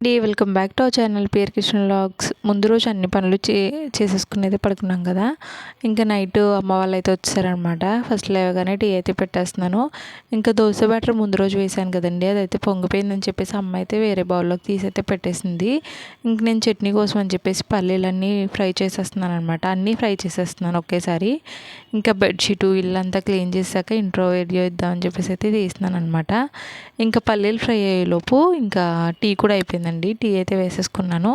అండి welcome back to our channel పేరు Krishna logs ముందు రోజు అన్ని పనులు చే చేసేసుకునేది పడుకున్నాం కదా. ఇంకా నైట్ అమ్మ వాళ్ళు అయితే వచ్చారనమాట ఫస్ట్ లేవగానే టీ అయితే పెట్టేస్తున్నాను. ఇంకా దోశ బ్యాటర్ ముందు రోజు వేసాను కదండి. అదైతే పొంగిపోయిందని చెప్పేసి అమ్మ అయితే వేరే బౌల్లోకి తీసి అయితే పెట్టేసింది. ఇంక నేను చట్నీ కోసం అని చెప్పేసి పల్లీలన్నీ ఫ్రై చేసేస్తున్నాను అనమాట అన్నీ ఫ్రై చేసేస్తున్నాను ఒకేసారి. ఇంకా బెడ్షీటు ఇల్లంతా క్లీన్ చేశాక ఇంట్రో వీడియో ఇద్దామని చెప్పేసి అయితే తీస్తున్నాను అనమాట ఇంకా పల్లీలు ఫ్రై అయ్యేలోపు ఇంకా టీ కూడా అయిపోయింది అయిపోయిందండి టీ అయితే వేసేసుకున్నాను.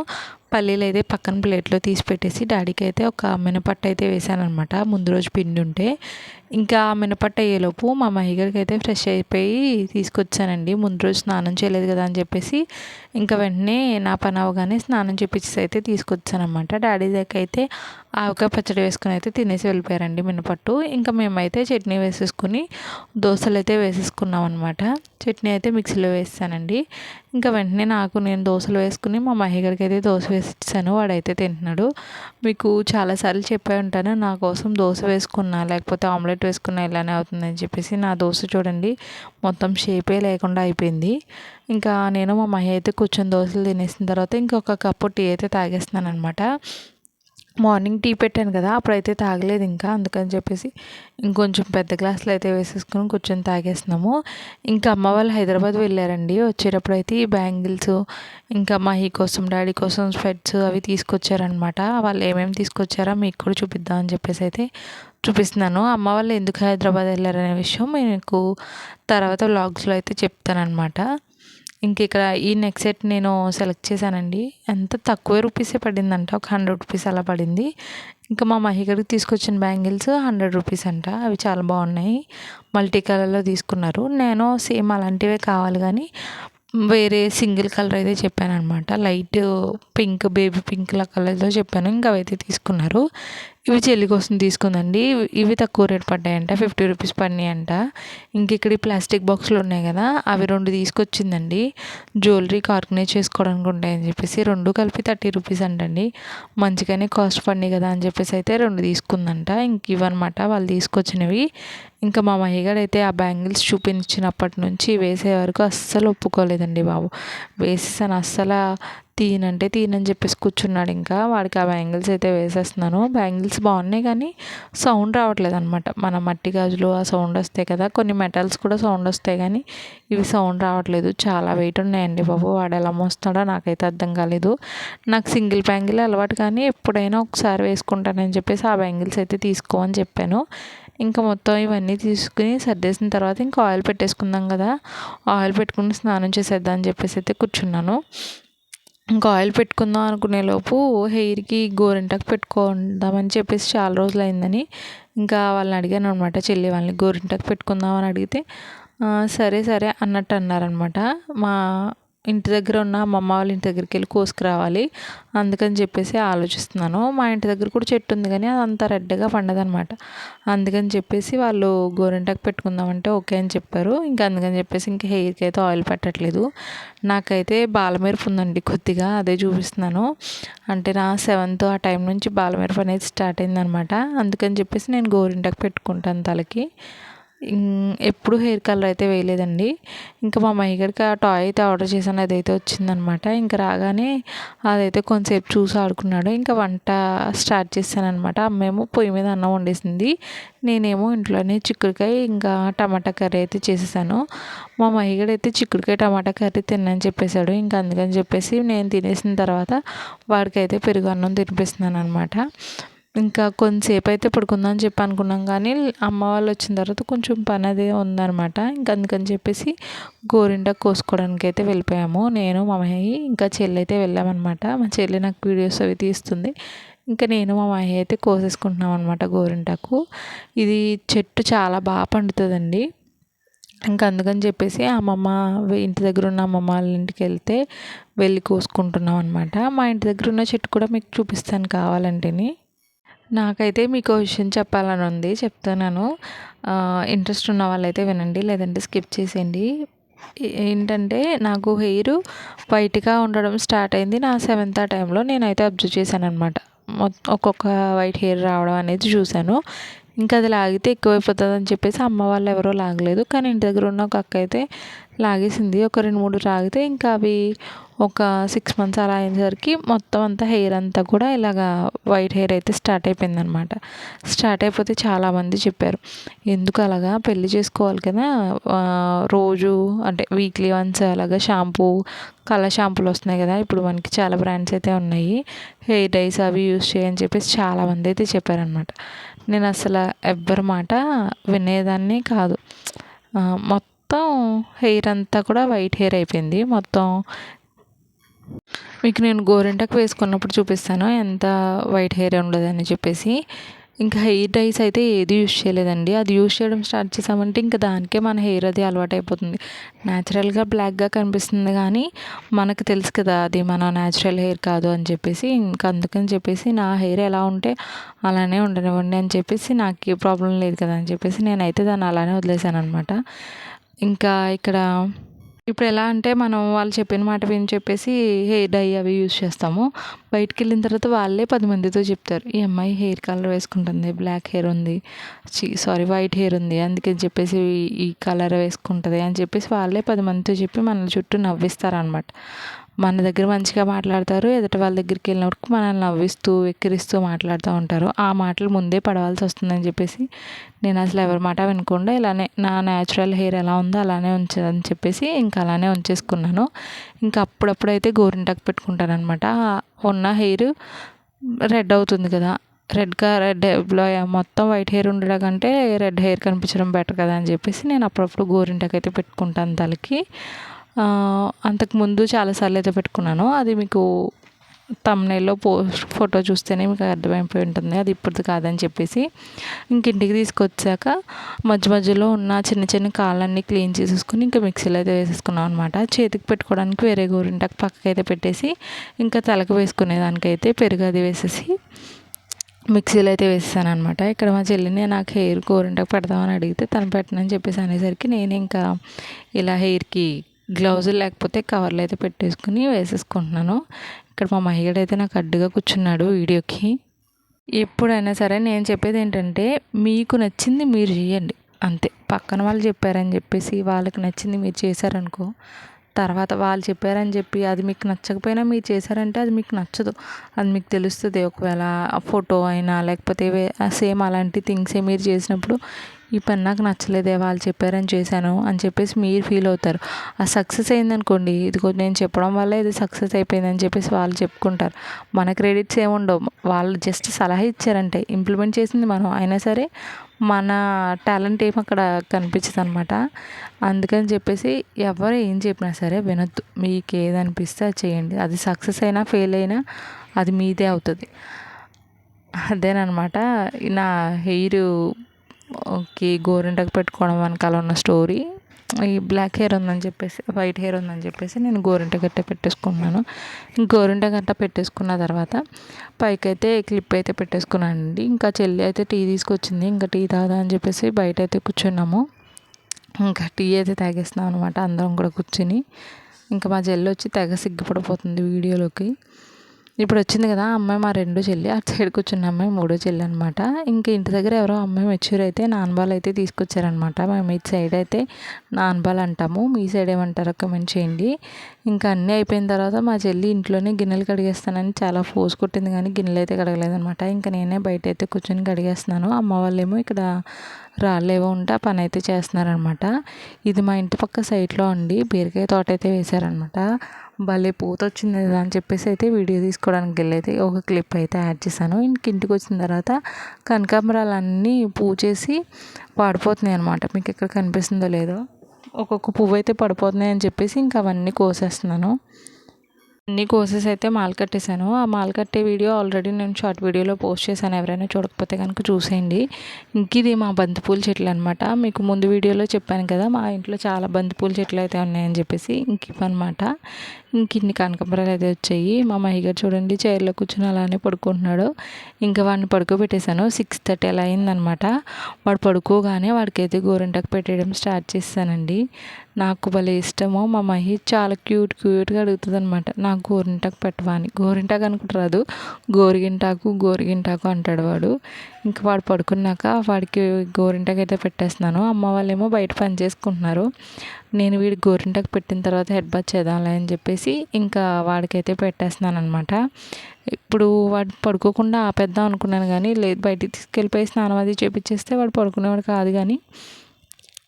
పల్లీలు అయితే పక్కన ప్లేట్లో తీసి పెట్టేసి డాడీకి అయితే ఒక మినపట్టు అయితే వేసాను అనమాట ముందు రోజు పిండి ఉంటే ఇంకా మినపట్ట అయ్యేలోపు మా మహిగడికి అయితే ఫ్రెష్ అయిపోయి తీసుకొచ్చానండి. ముందు రోజు స్నానం చేయలేదు కదా అని చెప్పేసి ఇంకా వెంటనే నా పని అవగానే స్నానం చేపించేసి అయితే తీసుకొచ్చానమాట డాడీ దగ్గర అయితే ఆవకాయ పచ్చడి వేసుకుని అయితే తినేసి వెళ్ళిపోయారండి మినపట్టు ఇంకా మేమైతే చట్నీ వేసేసుకుని దోశలు అయితే వేసేసుకున్నాం అనమాట చట్నీ అయితే మిక్సీలో వేస్తానండి ఇంకా వెంటనే నాకు నేను దోశలు వేసుకుని మా మహిగడికి అయితే దోశ వేసి ఇచ్చాను వాడైతే తింటున్నాడు. మీకు చాలాసార్లు చెప్పే ఉంటాను నా కోసం దోశ వేసుకున్నా లేకపోతే ఆమ్లెట్ వేసుకున్నా ఇలానే అవుతుందని చెప్పేసి నా దోశ చూడండి మొత్తం షేపే లేకుండా అయిపోయింది. ఇంకా నేను మా మహి అయితే కూర్చొని దోశలు తినేసిన తర్వాత ఇంకొక కప్పు టీ అయితే తాగేస్తున్నాను అనమాట మార్నింగ్ టీ పెట్టాను కదా అప్పుడైతే తాగలేదు ఇంకా అందుకని చెప్పేసి ఇంకొంచెం పెద్ద గ్లాసులు అయితే వేసేసుకొని కూర్చొని తాగేస్తున్నాము. ఇంకా అమ్మ వాళ్ళు హైదరాబాద్ వెళ్ళారండి. వచ్చేటప్పుడు అయితే ఈ బ్యాంగిల్స్ ఇంకా మా హీ కోసం డాడీ కోసం స్వెట్స్ అవి తీసుకొచ్చారనమాట వాళ్ళు ఏమేమి తీసుకొచ్చారో మీకు కూడా చూపిద్దామని చెప్పేసి అయితే చూపిస్తున్నాను. అమ్మ వాళ్ళు ఎందుకు హైదరాబాద్ వెళ్ళారనే విషయం మీకు తర్వాత వ్లాగ్స్లో అయితే చెప్తానమాట ఇంక ఇక్కడ ఈ నెక్ సెట్ నేను సెలెక్ట్ చేశానండి. ఎంత తక్కువ రూపీసే పడిందంట. ఒక హండ్రెడ్ రూపీస్ అలా పడింది. ఇంకా మా మహిగడికి తీసుకొచ్చిన బ్యాంగిల్స్ హండ్రెడ్ రూపీస్ అంట. అవి చాలా బాగున్నాయి. మల్టీ కలర్లో తీసుకున్నారు. నేను సేమ్ అలాంటివే కావాలి కానీ వేరే సింగిల్ కలర్ అయితే చెప్పాను అనమాట లైట్ పింక్ బేబీ పింక్ లా కలర్లో చెప్పాను. ఇంకా అవైతే తీసుకున్నారు. ఇవి చెల్లి కోసం తీసుకుందండి ఇవి తక్కువ రేట్ పడ్డాయంట ఫిఫ్టీ రూపీస్ పడినాయంట. అంట ఇంక ఇక్కడ ప్లాస్టిక్ బాక్స్లు ఉన్నాయి కదా అవి రెండు తీసుకొచ్చిందండి. జ్యువెలరీకి ఆర్గనైజ్ చేసుకోవడానికి ఉంటాయని చెప్పేసి రెండు కలిపి థర్టీ రూపీస్ అంటండి. మంచిగానే కాస్ట్ పడినాయి కదా అని చెప్పేసి అయితే రెండు తీసుకుందంట. ఇంక ఇవన్నమాట వాళ్ళు తీసుకొచ్చినవి. ఇంకా మా మహిగాడు అయితే ఆ బ్యాంగిల్స్ చూపించినప్పటి నుంచి వేసే వరకు అస్సలు ఒప్పుకోలేదండి బాబు. వేసేసాను అస్సలు తీయనంటే తీయనని చెప్పేసి కూర్చున్నాడు ఇంకా. వాడికి ఆ బ్యాంగిల్స్ అయితే వేసేస్తున్నాను. బ్యాంగిల్స్ బాగున్నాయి కానీ సౌండ్ రావట్లేదు అనమాట మన మట్టి గాజులు ఆ సౌండ్ వస్తాయి కదా. కొన్ని మెటల్స్ కూడా సౌండ్ వస్తాయి కానీ ఇవి సౌండ్ రావట్లేదు. చాలా వెయిట్ ఉన్నాయండి బాబు. వాడు ఎలా మోస్తాడో నాకైతే అర్థం కాలేదు. నాకు సింగిల్ బ్యాంగిల్ అలవాటు కానీ ఎప్పుడైనా ఒకసారి వేసుకుంటానని చెప్పేసి ఆ బ్యాంగిల్స్ అయితే తీసుకో అని చెప్పాను. ఇంకా మొత్తం ఇవన్నీ తీసుకుని సర్దేసిన తర్వాత ఇంకా ఆయిల్ పెట్టేసుకుందాం కదా. ఆయిల్ పెట్టుకుని స్నానం చేసేద్దాం అని చెప్పేసి అయితే కూర్చున్నాను. ఇంకా ఆయిల్ పెట్టుకుందాం అనుకునే లోపు హెయిర్కి గోరింటాకు పెట్టుకుందామని చెప్పేసి చాలా రోజులు అయిందని ఇంకా వాళ్ళని అడిగాను అనమాట చెల్లి వాళ్ళని గోరింటాకు పెట్టుకుందాం అని అడిగితే సరే సరే అన్నట్టు అన్నారనమాట మా ఇంటి దగ్గర ఉన్న మా అమ్మ వాళ్ళ ఇంటి దగ్గరికి వెళ్ళి కోసుకురావాలి. అందుకని చెప్పేసి ఆలోచిస్తున్నాను. మా ఇంటి దగ్గర కూడా చెట్టు ఉంది కానీ అది అంత రెడ్గా పండదనమాట అందుకని చెప్పేసి వాళ్ళు గోరింటాకు పెట్టుకుందామంటే ఓకే అని చెప్పారు. ఇంకా అందుకని చెప్పేసి ఇంకా హెయిర్కి అయితే ఆయిల్ పెట్టట్లేదు. నాకైతే బాలమేరపు ఉందండి కొద్దిగా అదే చూపిస్తున్నాను. అంటే నా సెవెంత్ ఆ టైం నుంచి బాలమేరపు అనేది స్టార్ట్ అయిందనమాట అందుకని చెప్పేసి నేను గోరింటాకు పెట్టుకుంటాను తలకి. ఎప్పుడు హెయిర్ కలర్ అయితే వేయలేదండి. ఇంకా మా మహిగడికి ఆ టాయ్ అయితే ఆర్డర్ చేశాను అదైతే వచ్చిందనమాట. ఇంకా రాగానే అదైతే కొంతసేపు చూసి ఆడుకున్నాడు. ఇంకా వంట స్టార్ట్ చేశానమాట అమ్మేమో పొయ్యి మీద అన్నం వండేసింది. నేనేమో ఇంట్లోనే చిక్కుడుకాయ ఇంకా టమాటా కర్రీ అయితే చేసేసాను. మా మహిగడు అయితే చిక్కుడుకాయ టమాటా కర్రీ తిన్నని చెప్పేశాడు. ఇంకా అందుకని చెప్పేసి నేను తినేసిన తర్వాత వాడికైతే పెరుగు అన్నం తినిపిస్తున్నాను అనమాట ఇంకా కొంతసేపు అయితే పడుకుందాం అని చెప్పి అనుకున్నాం కానీ అమ్మ వాళ్ళు వచ్చిన తర్వాత కొంచెం పని అది ఉందనమాట ఇంకా అందుకని చెప్పేసి గోరింట కోసుకోవడానికి అయితే వెళ్ళిపోయాము. నేను మా ఇంకా చెల్లి అయితే వెళ్ళామన్నమాట. మా చెల్లి నాకు వీడియోస్ అవి తీస్తుంది. ఇంకా నేను మా మహి అయితే కోసేసుకుంటున్నాం అనమాట గోరింటాకు. ఇది చెట్టు చాలా బాగా పండుతుందండి. ఇంకా అందుకని చెప్పేసి అమ్మమ్మ ఇంటి దగ్గర ఉన్న అమ్మమ్మ వాళ్ళ ఇంటికి వెళ్తే వెళ్ళి కోసుకుంటున్నాం అనమాట మా ఇంటి దగ్గర ఉన్న చెట్టు కూడా మీకు చూపిస్తాను కావాలంటేని. నాకైతే మీకు విషయం చెప్పాలని ఉంది చెప్తున్నాను. ఇంట్రెస్ట్ ఉన్న వాళ్ళైతే వినండి లేదంటే స్కిప్ చేసేయండి. ఏంటంటే నాకు హెయిర్ వైట్గా ఉండడం స్టార్ట్ అయింది నా సెవెంత్ ఆ టైంలో నేనైతే అబ్జర్వ్ చేశాను అనమాట ఒక్కొక్క వైట్ హెయిర్ రావడం అనేది చూశాను. ఇంకా అది లాగితే ఎక్కువైపోతుంది అని చెప్పేసి అమ్మ వాళ్ళు ఎవరో లాగలేదు కానీ ఇంటి దగ్గర ఉన్న ఒక అక్క అయితే లాగేసింది. ఒక రెండు మూడు లాగితే ఇంకా అవి ఒక సిక్స్ మంత్స్ అలా అయ్యేసరికి మొత్తం అంతా హెయిర్ అంతా కూడా ఇలాగా వైట్ హెయిర్ అయితే స్టార్ట్ అయిపోయింది అనమాట స్టార్ట్ అయిపోతే చాలామంది చెప్పారు ఎందుకు అలాగా? పెళ్ళి చేసుకోవాలి కదా. రోజు అంటే వీక్లీ వన్స్ అలాగా షాంపూ కలర్ షాంపూలు వస్తున్నాయి కదా. ఇప్పుడు మనకి చాలా బ్రాండ్స్ అయితే ఉన్నాయి. హెయిర్ డైస్ అవి యూస్ చేయని చెప్పేసి చాలామంది అయితే చెప్పారనమాట నేను అసలు ఎవ్వరి మాట వినేదాన్ని కాదు. మొత్తం మొత్తం హెయిర్ అంతా కూడా వైట్ హెయిర్ అయిపోయింది. మొత్తం మీకు నేను గోరింటకు వేసుకున్నప్పుడు చూపిస్తాను. ఎంత వైట్ హెయిర్ ఉండదని చెప్పేసి. ఇంకా హెయిర్ డైస్ అయితే ఏది యూజ్ చేయలేదండి. అది యూజ్ చేయడం స్టార్ట్ చేసామంటే ఇంకా దానికే మన హెయిర్ అది అలవాటు అయిపోతుంది న్యాచురల్గా బ్లాక్గా కనిపిస్తుంది కానీ మనకు తెలుసు కదా అది మన న్యాచురల్ హెయిర్ కాదు అని చెప్పేసి. ఇంకా అందుకని చెప్పేసి నా హెయిర్ ఎలా ఉంటే అలానే ఉండనివ్వండి అని చెప్పేసి నాకు ఏ ప్రాబ్లం లేదు కదా అని చెప్పేసి నేనైతే దాన్ని అలానే వదిలేసాను అనమాట ఇంకా ఇక్కడ ఇప్పుడు ఎలా అంటే మనం వాళ్ళు చెప్పిన మాట విని చెప్పేసి హెయిర్ డై అవి యూజ్ చేస్తాము. బయటికి వెళ్ళిన తర్వాత వాళ్ళే పది మందితో చెప్తారు. ఈ అమ్మాయి హెయిర్ కలర్ వేసుకుంటుంది బ్లాక్ హెయిర్ ఉంది సారీ వైట్ హెయిర్ ఉంది అందుకని చెప్పేసి ఈ కలర్ వేసుకుంటుంది అని చెప్పేసి వాళ్ళే పది మందితో చెప్పి మన చుట్టూ నవ్విస్తారనమాట మన దగ్గర మంచిగా మాట్లాడతారు ఎదుటి వాళ్ళ దగ్గరికి వెళ్ళినప్పుడు మనల్ని నవ్విస్తూ వెక్కిరిస్తూ మాట్లాడుతూ ఉంటారు. ఆ మాటలు ముందే పడవలసి వస్తుందని చెప్పేసి నేను అసలు ఎవరి మాట వినకుండా ఇలానే నా న్యాచురల్ హెయిర్ ఎలా ఉందో అలానే ఉంచదని చెప్పేసి ఇంకా అలానే ఉంచేసుకున్నాను. ఇంకా అప్పుడప్పుడైతే గోరింటాకు పెట్టుకుంటాను అనమాట ఉన్న హెయిర్ రెడ్ అవుతుంది కదా. రెడ్గా రెడ్ మొత్తం వైట్ హెయిర్ ఉండడం కంటే రెడ్ హెయిర్ కనిపించడం బెటర్ కదా అని చెప్పేసి నేను అప్పుడప్పుడు గోరింటకు అయితే పెట్టుకుంటాను తలకి. అంతకుముందు చాలాసార్లు అయితే పెట్టుకున్నాను. అది మీకు తమ్నైల్లో పోస్ట్ ఫోటో చూస్తేనే మీకు అర్థమైపోయి ఉంటుంది. అది ఇప్పటిది కాదని చెప్పేసి ఇంక ఇంటికి తీసుకొచ్చాక మధ్య మధ్యలో ఉన్న చిన్న చిన్న కాళ్ళన్నీ క్లీన్ చేసేసుకుని ఇంకా మిక్సీలో అయితే వేసేసుకున్నాం అనమాట చేతికి పెట్టుకోవడానికి వేరే గోరింటాకు పక్కకి అయితే పెట్టేసి ఇంకా తలకు వేసుకునేదానికైతే పెరుగు అది వేసేసి మిక్సీలో అయితే వేసేసాను అనమాట ఇక్కడ మా చెల్లిని నాకు హెయిర్ గోరింటాకు పెడదామని అడిగితే తను పెట్టనని చెప్పేసి అనేసరికి నేను ఇంకా ఇలా హెయిర్కి గ్లౌజులు లేకపోతే కవర్లు అయితే పెట్టేసుకుని వేసేసుకుంటున్నాను. ఇక్కడ మా మహిళ అయితే నాకు అడ్డుగా కూర్చున్నాడు వీడియోకి. ఎప్పుడైనా సరే నేను చెప్పేది ఏంటంటే మీకు నచ్చింది మీరు చేయండి. అంతే. పక్కన వాళ్ళు చెప్పారని చెప్పేసి వాళ్ళకి నచ్చింది మీరు చేశారనుకో తర్వాత వాళ్ళు చెప్పారని చెప్పి అది మీకు నచ్చకపోయినా మీరు చేశారంటే అది మీకు నచ్చదు. అది మీకు తెలుస్తుంది ఒకవేళ ఫోటో అయినా లేకపోతే సేమ్ అలాంటి థింగ్సే మీరు చేసినప్పుడు ఈ పని నాకు నచ్చలేదే వాళ్ళు చెప్పారని చేశాను అని చెప్పేసి మీరు ఫీల్ అవుతారు. ఆ సక్సెస్ అయిందనుకోండి ఇదిగో నేను చెప్పడం వల్ల ఇది సక్సెస్ అయిపోయిందని చెప్పేసి వాళ్ళు చెప్పుకుంటారు. మన క్రెడిట్స్ ఏముండవు. వాళ్ళు జస్ట్ సలహా ఇచ్చారంటే ఇంప్లిమెంట్ చేసింది మనం. అయినా సరే మన టాలెంట్ ఏం అక్కడ కనిపించదు అనమాట అందుకని చెప్పేసి ఎవరు ఏం చెప్పినా సరే వినొద్దు. మీకు ఏది అనిపిస్తే అది చేయండి. అది సక్సెస్ అయినా ఫెయిల్ అయినా అది మీదే అవుతుంది. అదేనమాట నా హెయిర్ ఓకే గోరింటాకు పెట్టుకోవడం వెనకాల ఉన్న స్టోరీ. ఈ బ్లాక్ హెయిర్ ఉందని చెప్పేసి వైట్ హెయిర్ ఉందని చెప్పేసి నేను గోరింట గట్ట పెట్టేసుకున్నాను. గోరింట గట్ట పెట్టేసుకున్న తర్వాత పైకైతే క్లిప్ అయితే పెట్టేసుకున్నాను అండి ఇంకా చెల్లి అయితే టీ తీసుకొచ్చింది. ఇంకా టీ తాదా అని చెప్పేసి బయట అయితే కూర్చున్నాము. ఇంకా టీ అయితే తాగేస్తున్నాం అనమాట అందరం కూడా కూర్చుని. ఇంకా మా చెల్లి వచ్చి తెగ సిగ్గుపడిపోతుంది వీడియోలోకి. ఇప్పుడు వచ్చింది కదా అమ్మాయి మా రెండో చెల్లి అటు సైడ్ కూర్చున్న అమ్మాయి మూడో చెల్లి అనమాట ఇంకా ఇంటి దగ్గర ఎవరో అమ్మాయి మెచ్యూర్ అయితే నాన్బాల్ అయితే తీసుకొచ్చారనమాట మేము ఇటు సైడ్ అయితే నాన్బాల్ అంటాము మీ సైడ్ ఏమంటారో కమెంట్ చేయండి. ఇంకా అన్నీ అయిపోయిన తర్వాత మా చెల్లి ఇంట్లోనే గిన్నెలు కడిగేస్తానని చాలా ఫోర్స్ కొట్టింది కానీ గిన్నెలు అయితే కడగలేదనమాట ఇంకా నేనే బయట అయితే కూర్చొని కడిగేస్తున్నాను. అమ్మ వాళ్ళేమో ఇక్కడ రాళ్ళేవో ఉంటే ఆ పని అయితే చేస్తున్నారనమాట ఇది మా ఇంటి పక్క సైట్లో అండి బీరకాయ తోట అయితే వేశారనమాట భలే పూత వచ్చింది కదా అని చెప్పేసి అయితే వీడియో తీసుకోవడానికి వెళ్ళైతే ఒక క్లిప్ అయితే యాడ్ చేశాను. ఇంక ఇంటికి వచ్చిన తర్వాత కనకాంబరాలు అన్నీ పూచేసి పడిపోతున్నాయి అనమాట మీకు ఎక్కడ కనిపిస్తుందో లేదో. ఒక్కొక్క పువ్వు అయితే పడిపోతున్నాయి అని చెప్పేసి ఇంకా అవన్నీ కోసేస్తున్నాను. అన్ని కోర్సెస్ అయితే మాల్ కట్టేశాను ఆ మాల్ కట్టే వీడియో ఆల్రెడీ నేను షార్ట్ వీడియోలో పోస్ట్ చేశాను. ఎవరైనా చూడకపోతే కనుక చూసేయండి. ఇంక ఇది మా బంతిపూల చెట్లు అనమాట మీకు ముందు వీడియోలో చెప్పాను కదా మా ఇంట్లో చాలా బంతిపూల చెట్లు అయితే ఉన్నాయని చెప్పేసి ఇంక ఇవన్నమాట ఇంక ఇన్ని కనకంబరాలు అయితే వచ్చాయి. మా మహిగారు చూడండి చైర్లో కూర్చొని అలానే పడుకుంటున్నాడు. ఇంకా వాడిని పడుకోబెట్టేశాను. సిక్స్ థర్టీ అలా అయిందనమాట వాడు పడుకోగానే వాడికైతే గోరింటకు పెట్టేయడం స్టార్ట్ చేస్తానండి. నాకు భలే ఇష్టము. మా మహి చాలా క్యూట్ క్యూట్గా అడుగుతుంది అనమాట నాకు గోరింటాకు పెట్టవా అని. గోరింటాకు అనుకుంటారు గోరిగింటాకు గోరిగింటాకు అంటాడు వాడు. ఇంకా వాడు పడుకున్నాక వాడికి గోరింటాకు అయితే పెట్టేస్తున్నాను. అమ్మ వాళ్ళేమో బయట పని చేసుకుంటున్నారు. నేను వీడి గోరింటాకు పెట్టిన తర్వాత హెడ్ బాత్ చేద్దాంలే అని చెప్పేసి ఇంకా వాడికైతే పెట్టేస్తున్నాను అనమాట ఇప్పుడు వాడు పడుకోకుండా ఆపేద్దాం అనుకున్నాను కానీ లేదు బయటికి తీసుకెళ్ళిపోయి స్నానం అది చేపించేస్తే వాడు పడుకునేవాడు కాదు కానీ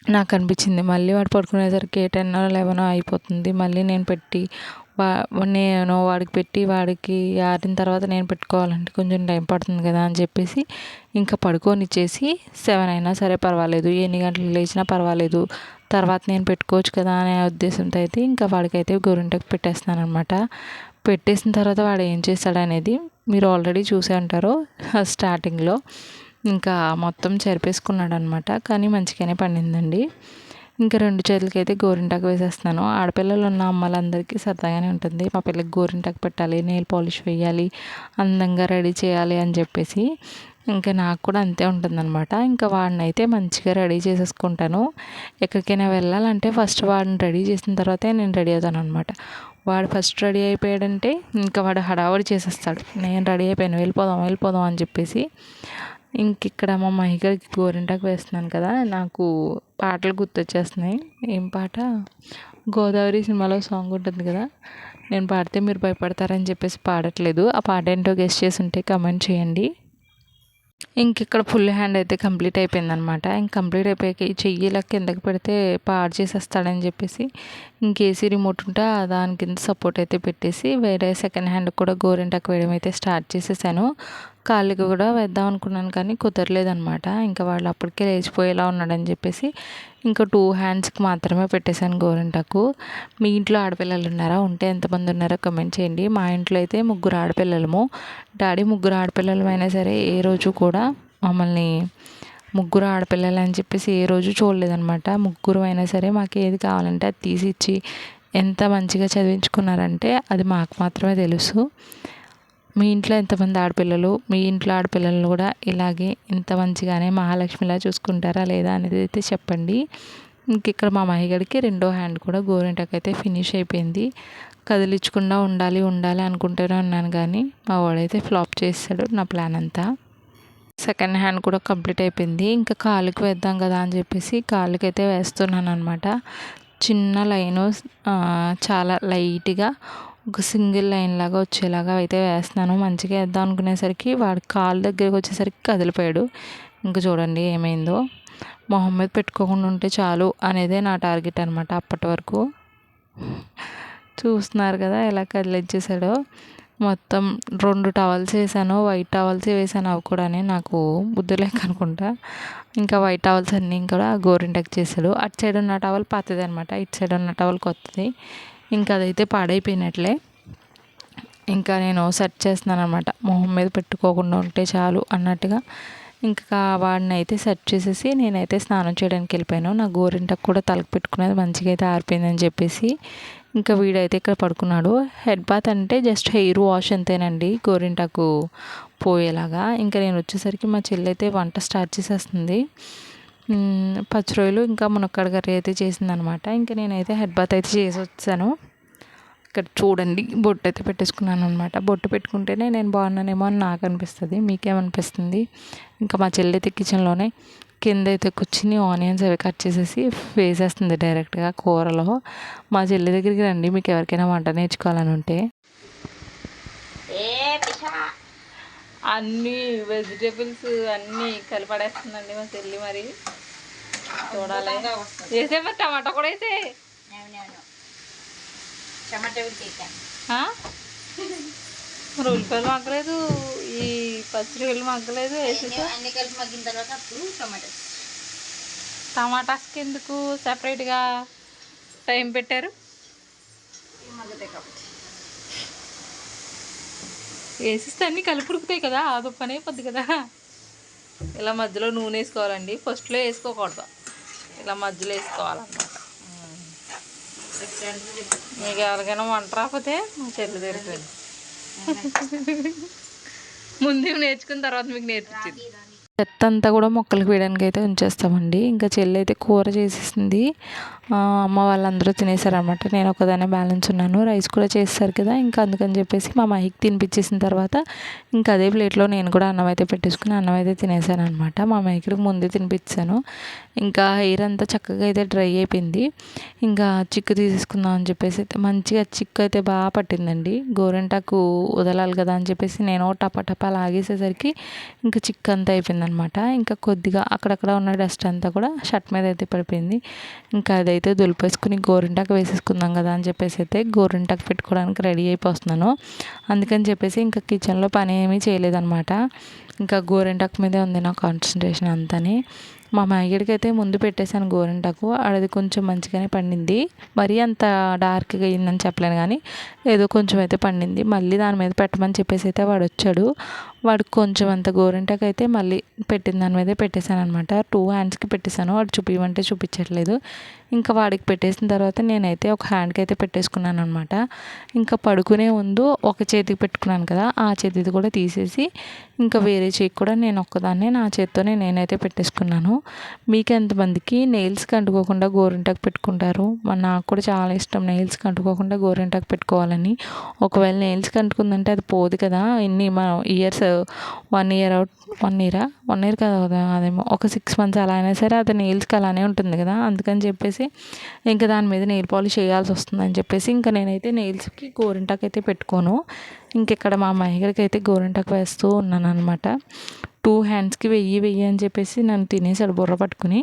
నాకు అనిపించింది. మళ్ళీ వాడు పడుకునేసరికి టెన్నో లెవెనో అయిపోతుంది. మళ్ళీ నేను పెట్టి వా నేను వాడికి పెట్టి వాడికి ఆరిన తర్వాత నేను పెట్టుకోవాలంటే కొంచెం టైం పడుతుంది కదా అని చెప్పేసి ఇంకా పడుకోనిచ్చేసి సెవెన్ అయినా సరే పర్వాలేదు. ఎన్ని గంటలు లేచినా పర్వాలేదు. తర్వాత నేను పెట్టుకోవచ్చు కదా అనే ఉద్దేశంతో అయితే ఇంకా వాడికైతే గోరింటకు పెట్టేస్తున్నాను అనమాట పెట్టేసిన తర్వాత వాడు ఏం చేస్తాడనేది మీరు ఆల్రెడీ చూసే ఉంటారు స్టార్టింగ్లో. ఇంకా మొత్తం చెరిపేసుకున్నాడు అనమాట కానీ మంచిగానే పండిందండి. ఇంకా రెండు చేతులకి అయితే గోరింటాకు వేసేస్తున్నాను. ఆడపిల్లలు ఉన్న అమ్మలందరికీ సరదాగానే ఉంటుంది. మా పిల్లకి గోరింటాకు పెట్టాలి నెయిల్ పాలిష్ వేయాలి అందంగా రెడీ చేయాలి అని చెప్పేసి ఇంకా నాకు కూడా అంతే ఉంటుందన్నమాట ఇంకా వాడిని అయితే మంచిగా రెడీ చేసేసుకుంటాను. ఎక్కడికైనా వెళ్ళాలంటే ఫస్ట్ వాడిని రెడీ చేసిన తర్వాతే నేను రెడీ అవుతాను అనమాట వాడు ఫస్ట్ రెడీ అయిపోయాడంటే ఇంకా వాడు హడావడి చేసేస్తాడు. నేను రెడీ అయిపోయాను వెళ్ళిపోదాం వెళ్ళిపోదాం అని చెప్పేసి ఇంక ఇక్కడ మా మహిళకి గోరింటాకు వేస్తున్నాను కదా నాకు పాటలు గుర్తొచ్చేస్తున్నాయి. ఏం పాట? గోదావరి సినిమాలో సాంగ్ ఉంటుంది కదా నేను పాడితే మీరు భయపడతారని చెప్పేసి పాడట్లేదు. ఆ పాట ఏంటో గెస్ట్ చేసి ఉంటే కమెంట్ చేయండి. ఇంక ఇక్కడ ఫుల్ హ్యాండ్ అయితే కంప్లీట్ అయిపోయిందనమాట. ఇంక కంప్లీట్ అయిపోయాక ఈ చెయ్యి ఇలా కిందకి పెడితే పాడు చేసేస్తాడని చెప్పేసి ఇంకేసీ రిమోట్ ఉంటే దాని కింద సపోర్ట్ అయితే పెట్టేసి వేరే సెకండ్ హ్యాండ్ కూడా గోరింటాకు వేయడం అయితే స్టార్ట్ చేసేసాను. కాళ్ళకి కూడా వేద్దాం అనుకున్నాను కానీ కుదరలేదనమాట ఇంకా వాళ్ళు అప్పటికే లేచిపోయేలా ఉన్నాడని చెప్పేసి ఇంకా టూ హ్యాండ్స్కి మాత్రమే పెట్టేశాను గోరింటాకు. మీ ఇంట్లో ఆడపిల్లలు ఉన్నారా? ఉంటే ఎంతమంది ఉన్నారో కమెంట్ చేయండి. మా ఇంట్లో అయితే ముగ్గురు ఆడపిల్లలము. డాడీ ముగ్గురు ఆడపిల్లలు అయినా సరే ఏ రోజు కూడా మమ్మల్ని ముగ్గురు ఆడపిల్లలు అని చెప్పేసి ఏ రోజు చూడలేదనమాట ముగ్గురు అయినా సరే మాకు ఏది కావాలంటే అది తీసి ఇచ్చి ఎంత మంచిగా చదివించుకున్నారంటే అది మాకు మాత్రమే తెలుసు. మీ ఇంట్లో ఎంతమంది ఆడపిల్లలు? మీ ఇంట్లో ఆడపిల్లలు కూడా ఇలాగే ఇంత మంచిగానే మహాలక్ష్మిలా చూసుకుంటారా లేదా అనేది అయితే చెప్పండి. ఇంక ఇక్కడ మా మహిగడికి రెండో హ్యాండ్ కూడా గోరింటాకు అయితే ఫినిష్ అయిపోయింది. కదిలించకుండా ఉండాలి ఉండాలి అనుకుంటూనే ఉన్నాను కానీ మా వాడైతే ఫ్లాప్ చేస్తాడు నా ప్లాన్ అంతా. సెకండ్ హ్యాండ్ కూడా కంప్లీట్ అయిపోయింది. ఇంకా కాలుకి వేద్దాం కదా అని చెప్పేసి కాలుకి అయితే వేస్తున్నాను అనమాట చిన్న లైను చాలా లైట్గా ఒక సింగిల్ లైన్ లాగా వచ్చేలాగా అయితే వేస్తున్నాను. మంచిగా వేద్దాం అనుకునేసరికి వాడి కాలు దగ్గరికి వచ్చేసరికి కదిలిపోయాడు. ఇంకా చూడండి ఏమైందో. మొహం మీద పెట్టుకోకుండా ఉంటే చాలు అనేదే నా టార్గెట్ అనమాట అప్పటి వరకు. చూస్తున్నారు కదా ఎలా కదిలించేసాడో మొత్తం రెండు టవల్స్ వేసాను వైట్ టవల్స్ వేసాను అవి కూడా నాకు బుద్ధి లేక అనుకుంటా. ఇంకా వైట్ టవల్స్ అన్నీ కూడా గోరింటకు చేశాడు. అటు సైడ్ ఉన్న టవల్ పాతది అనమాట ఇటు సైడ్ ఉన్న టవల్ కొత్తది. ఇంకా అదైతే పాడైపోయినట్లే. ఇంకా నేను సెట్ చేస్తున్నాను అనమాట మొహం మీద పెట్టుకోకుండా ఉంటే చాలు అన్నట్టుగా. ఇంకా వాడిని అయితే సెట్ చేసేసి నేనైతే స్నానం చేయడానికి వెళ్ళిపోయాను. నా గోరింటకు కూడా తలకు పెట్టుకునేది మంచిగా అయితే ఆరిపోయిందని చెప్పేసి ఇంకా వీడైతే ఇక్కడ పడుకున్నాడు. హెడ్ బాత్ అంటే జస్ట్ హెయిర్ వాష్ అంతేనండి గోరింటాకు పోయేలాగా. ఇంకా నేను వచ్చేసరికి మా చెల్లి అయితే వంట స్టార్ట్ చేసేస్తుంది. పచ్చి రొయ్యలు ఇంకా మునక్కాడ కర్రీ అయితే చేసిందనమాట. ఇంకా నేనైతే హెడ్ బాత్ అయితే చేసి వచ్చాను. ఇక్కడ చూడండి బొట్టు అయితే పెట్టేసుకున్నాను అనమాట. బొట్టు పెట్టుకుంటేనే నేను బాగున్నానేమో అని నాకు అనిపిస్తుంది. మీకేమనిపిస్తుంది? ఇంకా మా చెల్లి అయితే కిచెన్లోనే కింద అయితే కూర్చుని ఆనియన్స్ అవి కట్ చేసేసి వేసేస్తుంది డైరెక్ట్గా కూరలో. మా చెల్లి దగ్గరికి రండి మీకు ఎవరికైనా వంట నేర్చుకోవాలని ఉంటే. అన్ని వెజిటేబుల్స్ అన్నీ కలిపడేస్తుందండి మా చెల్లి మరి. చూడాలి. వేసే మరి టమాటా కూడా వేసే మరి ఉల్లిపాయలు మగ్గలేదు. ఈ పచ్చిరొయ్యలు మగ్గలేదు. వేసేసా టమాటాస్కి ఎందుకు సపరేట్గా టైం పెట్టారు? కాబట్టి. వేసిస్తే అన్నీ కలిపి ఉడుకుతాయి కదా అదో పని అయిపోద్ది కదా. ఇలా మధ్యలో నూనె వేసుకోవాలండి. ఫస్ట్లో వేసుకోకూడదు. ఇలా మధ్యలో వేసుకోవాలన్నమాట. మీకు ఎవరికైనా వంట రాకపోతే మా చెల్లి తెరిపోయింది ముందు నేర్చుకున్న తర్వాత మీకు నేర్పించింది. చెత్త అంతా కూడా మొక్కలకు వేయడానికి అయితే ఉంచేస్తామండి. ఇంకా చెల్లి అయితే కూర చేసేసింది. అమ్మ వాళ్ళందరూ తినేసారనమాట నేను ఒకదానే బ్యాలెన్స్ ఉన్నాను. రైస్ కూడా చేస్తారు కదా ఇంకా అందుకని చెప్పేసి మా మహికి తినిపించేసిన తర్వాత ఇంకా అదే ప్లేట్లో నేను కూడా అన్నం అయితే పెట్టేసుకుని అన్నం అయితే తినేసాను అనమాట మా మైకి ముందే తినిపించాను. ఇంకా హెయిర్ అంతా చక్కగా అయితే డ్రై అయిపోయింది. ఇంకా చిక్కు తీసేసుకుందాం అని చెప్పేసి అయితే మంచిగా చిక్కు అయితే బాగా పట్టిందండి. గోరింటాకు వదలాలి కదా అని చెప్పేసి నేను టపా టపా లాగేసేసరికి ఇంకా చిక్కు అంతా అయిపోయింది అనమాట ఇంకా కొద్దిగా అక్కడక్కడ ఉన్న డస్ట్ అంతా కూడా షర్ట్ మీద అయితే పడిపోయింది. ఇంకా అదే అదైతే దులిపేసుకుని గోరింటాకు వేసేసుకుందాం కదా అని చెప్పేసి అయితే గోరింటాకు పెట్టుకోవడానికి రెడీ అయిపోతున్నాను అందుకని చెప్పేసి ఇంకా కిచెన్లో పని ఏమీ చేయలేదన్నమాట. ఇంకా గోరింటాకు మీదే ఉంది నా కాన్సన్ట్రేషన్ అంతని. మా మ్యాగీడికి అయితే ముందు పెట్టేశాను గోరింటాకు. అది కొంచెం మంచిగానే పండింది. మరీ అంత డార్క్గా అయిందని చెప్పలేను కానీ ఏదో కొంచెం అయితే పండింది. మళ్ళీ దాని మీద పెట్టమని చెప్పేసి అయితే వాడు వచ్చాడు. వాడికి కొంచెం అంత గోరింటాకు అయితే మళ్ళీ పెట్టిన దాని మీదే పెట్టేశాను అనమాట టూ హ్యాండ్స్కి పెట్టేశాను. వాడు చూపించమంటే చూపించట్లేదు. ఇంకా వాడికి పెట్టేసిన తర్వాత నేనైతే ఒక హ్యాండ్కి అయితే పెట్టేసుకున్నాను అనమాట ఇంకా పడుకునే ముందు ఒక చేతికి పెట్టుకున్నాను కదా ఆ చేతిది కూడా తీసేసి ఇంకా వేరే చేతికి కూడా నేను ఒక్కదాన్నే నా చేతితోనే నేనైతే పెట్టేసుకున్నాను. మీకు ఎంతమందికి నెయిల్స్కి అంటుకోకుండా గోరింటాకు పెట్టుకుంటారు? నాకు కూడా చాలా ఇష్టం నెయిల్స్కి అంటుకోకుండా గోరింటాకు పెట్టుకోవాలని. ఒకవేళ నెయిల్స్కి అంటుకుందంటే అది పోదు కదా. ఇన్ని మనం years one year out one ఇయరా? వన్ ఇయర్ కదా అదేమో ఒక సిక్స్ మంత్స్ అలా అయినా సరే అది నెయిల్స్కి అలానే ఉంటుంది కదా అందుకని చెప్పేసి ఇంకా దాని మీద నెయిల్ పాలిష్ చేయాల్సి వస్తుందని చెప్పేసి ఇంకా నేనైతే నెయిల్స్కి గోరింటాకు అయితే పెట్టుకోను. ఇంకెక్కడ మా అమ్మాయి అయితే గోరింటాకు వేస్తూ ఉన్నాను అనమాట టూ హ్యాండ్స్కి వెయ్యి వెయ్యి అని చెప్పేసి నన్ను తినేసాడు బుర్ర పట్టుకుని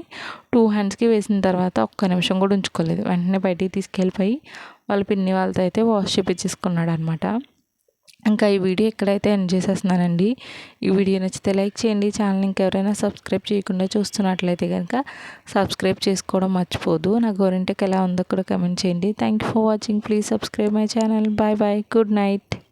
టూ హ్యాండ్స్కి వేసిన తర్వాత ఒక్క నిమిషం కూడా ఉంచుకోలేదు. వెంటనే బయటికి తీసుకెళ్ళిపోయి వాళ్ళ పిన్ని వాళ్ళతో అయితే వాష్ చేపించేసుకున్నాడు అనమాట ఇంకా ఈ వీడియో ఎక్కడైతే ఎండ్ చేసేస్తున్నానండి. ఈ వీడియో నచ్చితే లైక్ చేయండి. ఛానల్ ఇంకెవరైనా సబ్స్క్రైబ్ చేయకుండా చూస్తున్నట్లయితే కనుక సబ్స్క్రైబ్ చేసుకోవడం మర్చిపోదు. నా గోరింటకి ఎలా ఉందో కూడా కమెంట్ చేయండి. Thank you for watching please subscribe my channel bye bye good night